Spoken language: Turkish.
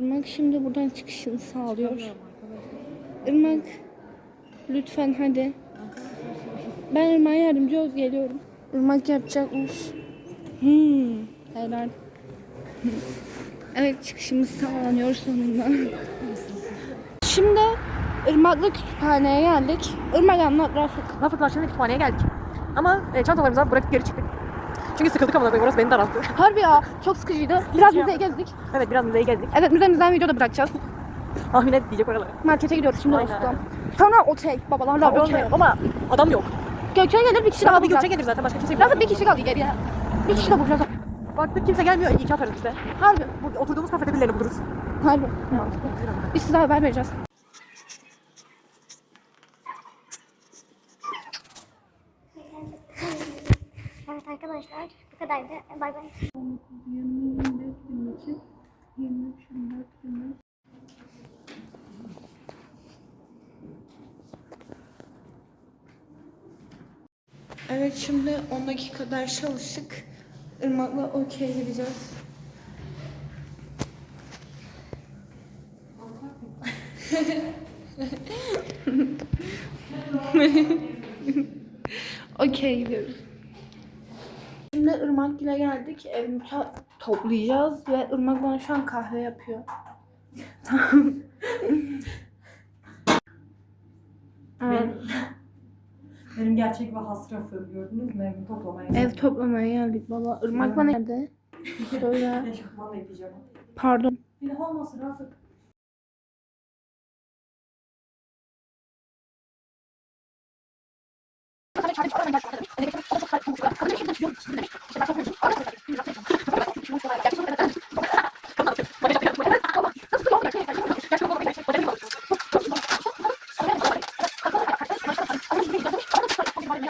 Irmak şimdi buradan çıkışını sağlıyor. Irmak lütfen hadi. Ben Irmak'a yardımcı ol geliyorum. Irmak yapacakmış. Hmm, helal. evet çıkışımız sağlanıyor sonunda. Şimdi Irmak'la kütüphaneye geldik. Irmak anlat. Rafıklar şimdi kütüphaneye geldik. Ama e, çantalarımızı bırakıp geri çıktık. Çünkü sıkıldık ama koyayım orası beni daralttı. Harbi ya çok sıkıcıydı. Biraz müzeye gezdik. evet biraz müzeyi gezdik. Evet müzemizden video da bırakacağız. Tahmin et diyecek oraları. Markete gidiyoruz şimdi Aynen. Rafık'la. Sonra okey babalarla Tabii okey. olmuyor ama adam yok. Gökçe gelir bir kişi daha bir bulacağız. Gökçe gelir zaten başka kimse Rafık bir kişi kaldı geriye. Bir kişi de bulacağız. Baktık kimse gelmiyor iyi ki atarız işte. Harbi. Bu oturduğumuz kafede birilerini buluruz. Harbi. Biz size haber vereceğiz. Evet arkadaşlar bu kadardı. Bay bay. Evet şimdi 10 dakika ders çalıştık. Irmak'la okey gideceğiz. okey gidiyoruz. Şimdi Irmak ile geldik. Evimi toplayacağız ve Irmak bana şu an kahve yapıyor. Tamam. Benim gerçek ve hasrafım gördünüz mü? Evimi toplamaya geldik. Ev toplamaya geldik baba. Irmak bana nerede? Söyle. Pardon. Bir de olmasın artık.